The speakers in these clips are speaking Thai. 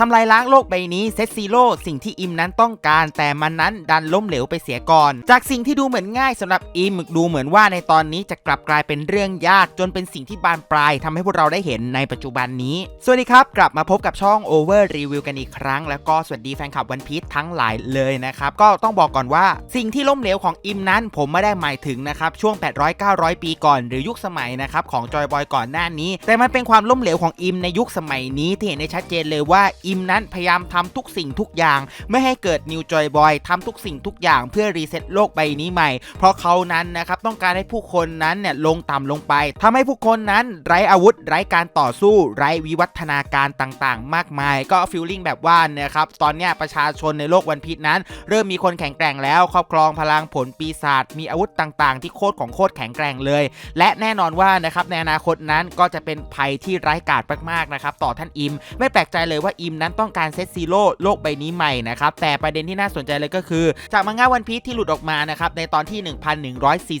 ทำลายล้างโลกใบนี้เซตซีโร่สิ่งที่อิมนั้นต้องการ แต่มันนั้นดันล้มเหลวไปเสียก่อน จากสิ่งที่ดูเหมือนง่ายสำหรับอิมดูเหมือนว่าในตอนนี้จะกลับกลายเป็นเรื่องยากจนเป็นสิ่งที่บานปลายทำให้พวกเราได้เห็นในปัจจุบันนี้ สวัสดีครับ กลับมาพบกับช่อง Over Review กันอีกครั้ง แล้วก็สวัสดีแฟนคลับวันพี e ทั้งหลายเลยนะครับ ก็ต้องบอกก่อนว่าสิ่งที่ล้มเหลวของอิมนั้นผมไม่ได้หมายถึงนะครับช่วง 800-900 ปีก่อน หรือยุคสมัยนะครับของจอยบอยก่อนหน้านี้ แต่มันเป็นความล้มเหลวของอิมในยุคสมัยนี้ที่เห็นได้ชัดเจนเลยว่าอิมนั้นพยายามทำทุกสิ่งทุกอย่าง ไม่ให้เกิดนิวจอยบอยทำทุกสิ่งทุกอย่างเพื่อรีเซ็ตโลกใบนี้ใหม่ เพราะเขานั้นนะครับต้องการให้ผู้คนนั้นเนี่ยลงต่ำลงไปทำให้ผู้คนนั้นไร้อาวุธ ไร้การต่อสู้ ไร้วิวัฒนาการต่างๆ มากมาย ก็ฟิลลิ่งแบบว่านะครับตอนเนี้ยประชาชนในโลกวันพีชนั้น เริ่มมีคนแข็งแกร่งแล้วครอบครองพลังผลปีศาจมีอาวุธต่างๆ ที่โคตรของโคตรแข็งแกร่งเลย และแน่นอนว่านะครับในอนาคตนั้นก็จะเป็นภัยที่ร้ายกาจมากๆนะครับต่อท่านอิม ไม่แปลกใจเลยว่าอิมนั้นต้องการเซตซีโร่โลกใบนี้ใหม่นะครับ แต่ประเด็นที่น่าสนใจเลยก็คือ จากมังงะวันพีชที่หลุดออกมานะครับในตอนที่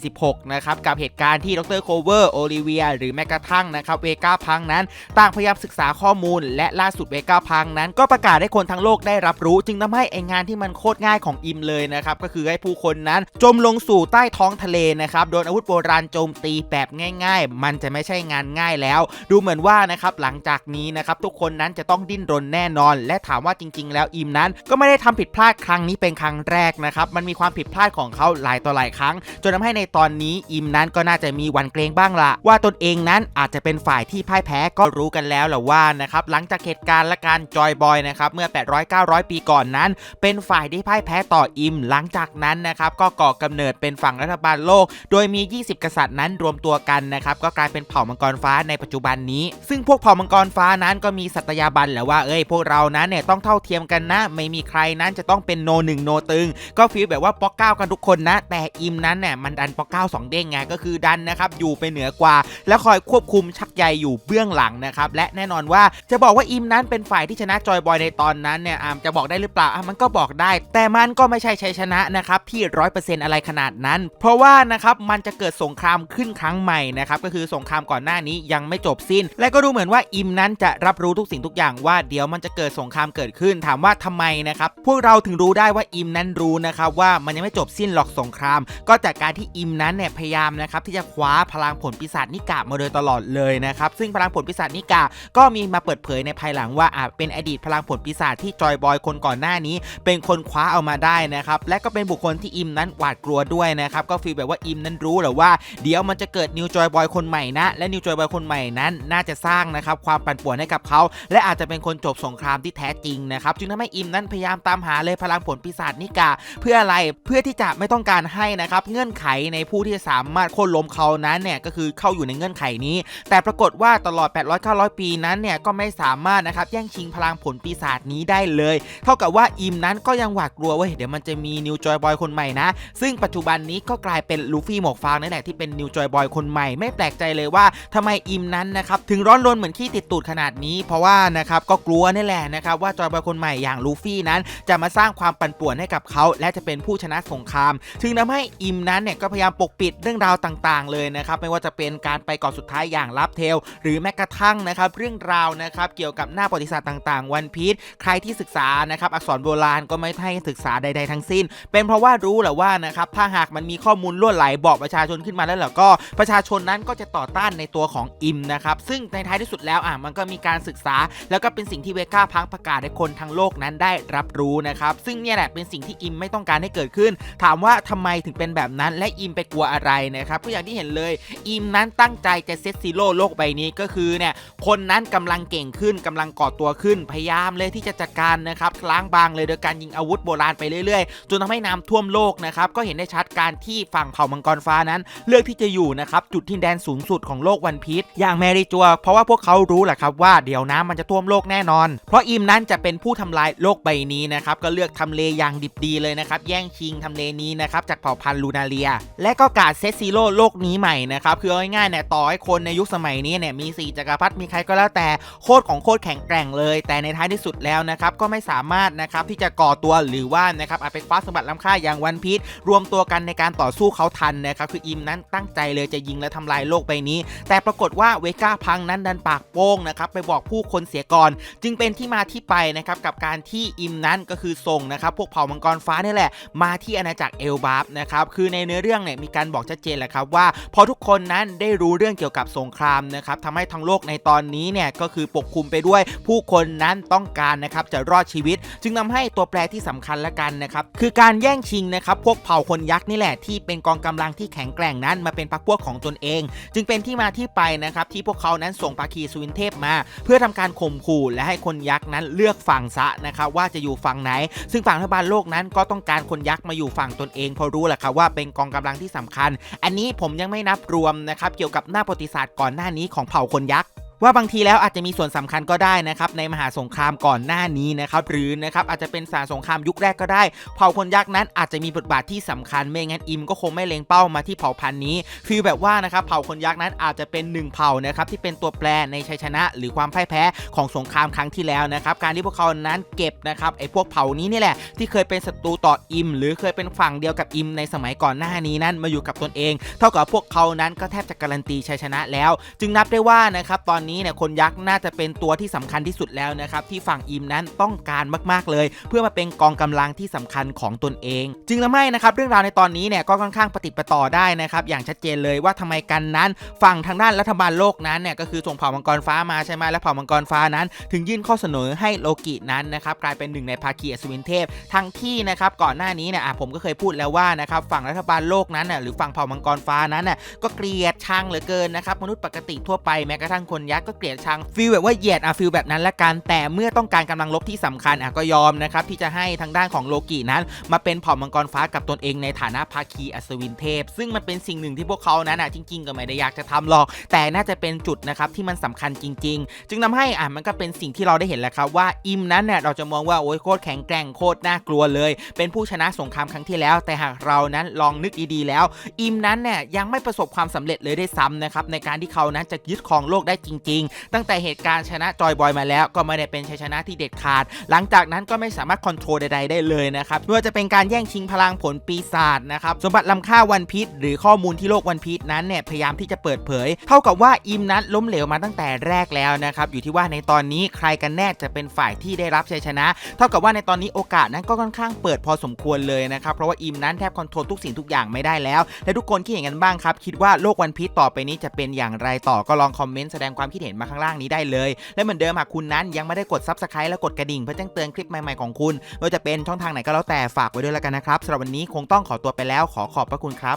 1146 นะครับกับเหตุการณ์ที่ดรโคเวอร์โอลิเวียหรือแม้กระทั่งนะครับเวก้าพังนั้น ต่างพยายามศึกษาข้อมูล และล่าสุดเวก้าพังนั้น ก็ประกาศให้คนทั้งโลกได้รับรู้ จึงทำให้ไองานที่มันโคตรง่ายของอิมเลยนะครับก็คือให้ผู้คนนั้น จมลงสู่ใต้ท้องทะเลนะครับโดนอาวุธโบราณโจมตีแบบง่าย ๆ มันจะไม่ใช่งานง่ายแล้ว ดูเหมือนว่านะครับหลังจากนี้นะครับทุกคนนั้นจะต้องดิ้นรนแน่นอน และถามว่าจริง ๆ แล้วอิมนั้น ก็ไม่ได้ทำผิดพลาดครั้งนี้เป็นครั้งแรกนะครับมันมีความผิดพลาดของเขาหลายต่อหลายครั้ง จนทำให้ในตอนนี้อิมนั้นก็น่าจะมีวันเกรงบ้างละว่าตนเองนั้นอาจจะเป็นฝ่ายที่พ่ายแพ้ก็รู้กันแล้วแหละว่านะครับหลังจากเหตุการณ์และการจอยบอยนะครับเมื่อ 800-900 ปีก่อนนั้น เป็นฝ่ายที่พ่ายแพ้ต่ออิม หลังจากนั้นนะครับก็ก่อกำเนิดเป็นฝั่งรัฐบาลโลก โดยมี 20 กษัตริย์นั้นรวมตัวกันนะครับก็กลายเป็นเผ่ามังกรฟ้าในปัจจุบันนี้ ซึ่งพวกเผ่ามังกรฟ้านั้นก็มีสัตยาบันแหละว่าเอ้ยพวกเรานั้นเนี่ยต้องเท่าเทียมกันนะ ไม่มีใครนั้นจะต้องเป็นโนหนึ่งโนตึง ก็ฟีลแบบว่าป๊อกเก้ากันทุกคนนะ แต่อิมนั้นเนี่ยมันดันป๊อกเก้าสองเด้งไงก็คือดันนะครับอยู่ไปเหนือกว่า แล้วคอยควบคุมชักใยอยู่เบื้องหลังนะครับและแน่นอนว่าจะบอกว่าอิมนั้นเป็นฝ่ายที่ชนะจอยบอยในตอนนั้นเนี่ยอามจะบอกได้หรือเปล่าอะมันก็บอกได้ แต่มันก็ไม่ใช่ชัยชนะนะครับที่ร้อยเปอร์เซ็นต์อะไรขนาดนั้น เพราะว่านะครับมันจะเกิดสงครามขึ้นครั้งใหม่นะครับก็คือสงครามก่อนหน้านี้ยังไม่จบสิ้น และก็ดูเหมือนว่าอิมนั้นจะรับรู้ทุกสิ่งทุกอย่างว่าเดี๋ยวมันจะเกิดสงครามเกิดขึ้นถามว่าทำไมนะครับพวกเราถึงรู้ได้ว่าอิมนั้นรู้นะครับว่ามันยังไม่จบสิ้นหรอกสงคราม ก็จากการที่อิมนั้นเนี่ยพยายามนะครับที่จะคว้าพลังผลปีศาจนิกามาโดยตลอดเลยนะครับซึ่งพลังผลปีศาจนิกาก็มีมาเปิดเผยในภายหลังว่าอาจเป็นอดีตพลังผลปีศาจที่จอยบอยคนก่อนหน้านี้ เป็นคนคว้าเอามาได้นะครับและก็เป็นบุคคลที่อิมนั้นหวาดกลัวด้วยนะครับก็ฟีลแบบว่าอิมนั้นรู้แหละว่าเดี๋ยวมันจะเกิดนิวจอยบอยคนใหม่นะและนิวจอยบอยคนใหม่นั้น น่าจะสร้างนะครับความปั่นป่วนให้กับเขาและอาจจะเป็นคนจบสงครามที่แท้จริงนะครับจึงทำให้อิมนั้นพยายามตามหาเลยพลังผลปีศาจนิกา เพื่ออะไรเพื่อที่จะไม่ต้องการให้นะครับเงื่อนไขในผู้ที่สามารถโค่นล้มเขานั้นเนี่ยก็คือเข้าอยู่ในเงื่อนไขนี้ แต่ปรากฏว่าตลอด 800-900 ปีนั้นเนี่ยก็ไม่สามารถนะครับแย่งชิงพลังผลปีศาจนี้ได้เลย เท่ากับว่าอิมนั้นก็ยังหวาดกลัวเว้ยเดี๋ยวมันจะมีนิวจอยบอยคนใหม่นะ ซึ่งปัจจุบันนี้ก็กลายเป็นลูฟี่หมวกฟางนั่นแหละที่เป็นนิวจอยบอยคนใหม่ไม่แปลกใจเลยว่าทำไมอิมนั้นนะครับถึงร้อนรนเหมือนขี้ติดตูดขนาดนี้ เพราะว่านะครับก็กลัวนี่แหละนะครับว่าจอยบอยคนใหม่อย่างลูฟี่นั้น จะมาสร้างความปั่นป่วนให้กับเขา และจะเป็นผู้ชนะสงครามซึ่งทำให้อิมนั้นเนี่ยก็พยายามปกปิดเรื่องราวต่างๆ เลยนะครับไม่ว่าจะเป็นการไปเกาะสุดท้ายอย่างลับเทล หรือแม้กระทั่งนะครับเรื่องราวนะครับเกี่ยวกับหน้าประวัติศาสตร์ต่างๆ วันพีชใครที่ศึกษานะครับอักษรโบราณก็ไม่ให้ศึกษาใด ๆ ทั้งสิ้น เป็นเพราะว่ารู้แหละว่านะครับถ้าหากมันมีข้อมูลล่วไหลบอกประชาชนขึ้นมาแล้วแล้วก็ประชาชนนั้นก็จะต่อต้านในตัวของอิมนะครับซึ่งในท้ายที่สุดแล้วอะมันก็มีการศึกษา แล้วก็เป็นสิ่งที่เวก้าพังประกาศให้คนทั้งโลกนั้นได้รับรู้นะครับ ซึ่งเนี่ยแหละเป็นสิ่งที่อิมไม่ต้องการให้เกิดขึ้น ถามว่าทำไมถึงเป็นแบบนั้น และอิมไปกลัวอะไรนะครับก็อย่างที่เห็นเลยอิมนั้นตั้งใจจะเซตซีโร่โลกใบนี้ก็คือเนี่ยคนนั้นกำลังเก่งขึ้นกำลังก่อตัวขึ้นพยายามเลยที่จะจัดการนะครับล้างบางเลยโดยการยิงอาวุธโบราณไปเรื่อยๆจนทำให้น้ำท่วมโลกนะครับก็เห็นได้ชัดการที่ฝั่งเผ่ามังกรฟ้านั้น เลือกที่จะอยู่นะครับจุดที่แดนสูงสุดของโลกวันพีชอย่างแมรี่จัว เพราะว่าพวกเขารู้แหละครับว่าเดี๋ยวน้ำมันจะท่วมโลกแน่นอนเพราะอิมนั้นจะเป็นผู้ทำลายโลกใบนี้นะครับก็เลือกทำเลอย่างดิบดีเลยนะครับแย่งชิงทำเลนี้นะครับจากเผ่าพันธุ์ลูนาเรีย และก็การเซซีโร่โลกนี้ใหม่นะครับคือเอาง่ายๆเนี่ยต่อให้คนในยุคสมัยนี้เนี่ยมีสี่จักรพรรดิมีใครก็แล้วแต่โคตรของโคตรแข็งแกร่งเลย แต่ในท้ายที่สุดแล้วนะครับก็ไม่สามารถนะครับที่จะก่อตัวหรือว่านะครับอาจไปคว้าสมบัติล้ำค่าอย่างวันพีชรวมตัวกันในการต่อสู้เขาทันนะครับคืออิมนั้นตั้งใจเลยจะยิงและทำลายโลกใบนี้ แต่ปรากฏว่าเวก้าพังนั้นดันปากโป้งนะครับไปบอกผู้คนเสียก่อน จึงเป็นเป็นที่มาที่ไปนะครับกับการที่อิมนั้นก็คือส่งนะครับพวกเผ่ามังกรฟ้านี่แหละมาที่อาณาจักรเอลบาฟนะครับคือในเนื้อเรื่องเนี่ยมีการบอกชัดเจนแหละครับว่า พอทุกคนนั้นได้รู้เรื่องเกี่ยวกับสงครามนะครับทำให้ทั้งโลกในตอนนี้เนี่ยก็คือปกคลุมไปด้วยผู้คนนั้นต้องการนะครับจะรอดชีวิต จึงนำให้ตัวแปรที่สำคัญละกันนะครับคือการแย่งชิงนะครับพวกเผ่าคนยักษ์นี่แหละที่เป็นกองกำลังที่แข็งแกร่งนั้นมาเป็นพรรคพวกของตนเอง จึงเป็นที่มาที่ไปนะครับที่พวกเขานั้นส่งภาคีสวินเทพมา เพื่อทำการข่มขู่และให้คนยักษ์นั้นเลือกฝั่งซะนะครับว่าจะอยู่ฝั่งไหน ซึ่งฝั่งรัฐบาลโลกนั้นก็ต้องการคนยักษ์มาอยู่ฝั่งตนเองเพราะรู้แหละครับว่าเป็นกองกำลังที่สำคัญ อันนี้ผมยังไม่นับรวมนะครับเกี่ยวกับหน้าประวัติศาสตร์ก่อนหน้านี้ของเผ่าคนยักษ์ ว่าบางทีแล้วอาจจะมีส่วนสำคัญก็ได้นะครับในมหาสงครามก่อนหน้านี้นะครับหรือนะครับอาจจะเป็นสารสงครามยุคแรกก็ได้ เผ่าคนยักษ์นั้นอาจจะมีบทบาทที่สำคัญไม่งั้นอิมก็คงไม่เล็งเป้ามาที่เผ่าพันธุ์นี้ฟีลแบบว่านะครับเผ่าคนยักษ์นั้นอาจจะเป็นหนึ่งเผ่านะครับที่เป็นตัวแปรในชัยชนะ หรือความพ่ายแพ้ของสงครามครั้งที่แล้วนะครับการที่พวกเขานั้นเก็บนะครับไอ้พวกเผ่านี้นี่แหละที่เคยเป็นศัตรูต่ออิม หรือเคยเป็นฝั่งเดียวกับอิมในสมัยก่อนหน้านี้นั้นมาอยู่กับตนเอง เท่ากับพวกเขานั้นก็แทบจะการันตีชัยชนะแล้ว จึงนับได้ว่านะครับตอนนี้เนี่ยคนยักษ์น่าจะเป็นตัวที่สำคัญที่สุดแล้วนะครับที่ฝั่งอิมนั้นต้องการมากๆเลย เพื่อมาเป็นกองกำลังที่สำคัญของตนเอง จึงทำให้นะครับเรื่องราวในตอนนี้เนี่ยก็ค่อนข้างปฏิประต่อได้นะครับอย่างชัดเจนเลยว่าทำไมกันนั้นฝั่งทางด้านรัฐบาลโลกนั้นเนี่ยก็คือส่งเผ่ามังกรฟ้ามาใช่ไหมและเผ่ามังกรฟ้านั้น ถึงยื่นข้อเสนอให้โลกินั้นนะครับกลายเป็นหนึ่งในภาคีอัศวินเทพทั้งที่นะครับก่อนหน้านี้เนี่ยผมก็เคยพูดแล้วว่านะครับฝั่งรัฐบาลโลกนั้นน่ะหรือฝั่งเผ่ามังกรฟ้านั้นน่ะก็เกลียดชังเหลือเกินนะครับมนุษย์ปกติทั่วไปแม้กระทั่งคนยกษ์ก็เกลียดชังฟีลแบบว่าเหยียดอะฟีลแบบนั้นละกัน แต่เมื่อต้องการกำลังลบที่สำคัญอะก็ยอมนะครับที่จะให้ทางด้านของโลกินั้น มาเป็นเผ่ามังกรฟ้ากับตนเองในฐานะภาคีอัศวินเทพ ซึ่งมันเป็นสิ่งหนึ่งที่พวกเขานั้นอะจริงๆก็ไม่ได้อยากจะทำหรอก แต่น่าจะเป็นจุดนะครับที่มันสำคัญจริง ๆ จึงทำให้อะมันก็เป็นสิ่งที่เราได้เห็นแล้วครับว่าอิมนั้นเนี่ยเราจะมองว่าโอ้ยโคตรแข็งแกร่งโคตรน่ากลัวเลย เป็นผู้ชนะสงครามครั้งที่แล้ว แต่หากเรานั้นลองนึกดีๆแล้ว อิมนั้นเนี่ยยังไม่ประสบความสำเร็จเลยได้ซ้ำนะครับในการที่เขานั้นจะยึดครองโลกได้จริงๆ ตั้งแต่เหตุการณ์ชนะจอยบอยมาแล้วก็ไม่ได้เป็นชัยชนะที่เด็ดขาด หลังจากนั้นก็ไม่สามารถคอนโทรลใดๆได้เลยนะครับไม่ว่าจะเป็นการแย่งชิงพลังผลปีศาจนะครับสมบัติล้ำค่าวันพีชหรือข้อมูลที่โลกวันพีชนั้นเนี่ยพยายามที่จะเปิดเผย เท่ากับว่าอิมนั้นล้มเหลวมาตั้งแต่แรกแล้วนะครับอยู่ที่ว่าในตอนนี้ใครกันแน่จะเป็นฝ่ายที่ได้รับชัยชนะ เท่ากับว่าในตอนนี้โอกาสนั้นก็ค่อนข้างเปิดพอสมควรเลยนะครับเพราะว่าอิมนั้นแทบคอนโทรลทุกสิ่งทุกอย่างไม่ได้แล้วและทุกคนคิดเห็นกันบ้างครับคิดว่าโลกวันพีชต่อไปนี้จะเป็นอย่างไรต่อก็ลองคอมเมนต์แสดงความคิดเห็นมาข้างล่างนี้ได้เลย และเหมือนเดิมหากคุณนั้นยังไม่ได้กด subscribe และกดกระดิ่งเพื่อแจ้งเตือนคลิปใหม่ๆของคุณไม่ว่าจะเป็นช่องทางไหนก็แล้วแต่ฝากไว้ด้วยแล้วกันนะครับสำหรับวันนี้คงต้องขอตัวไปแล้วขอขอบพระคุณครับ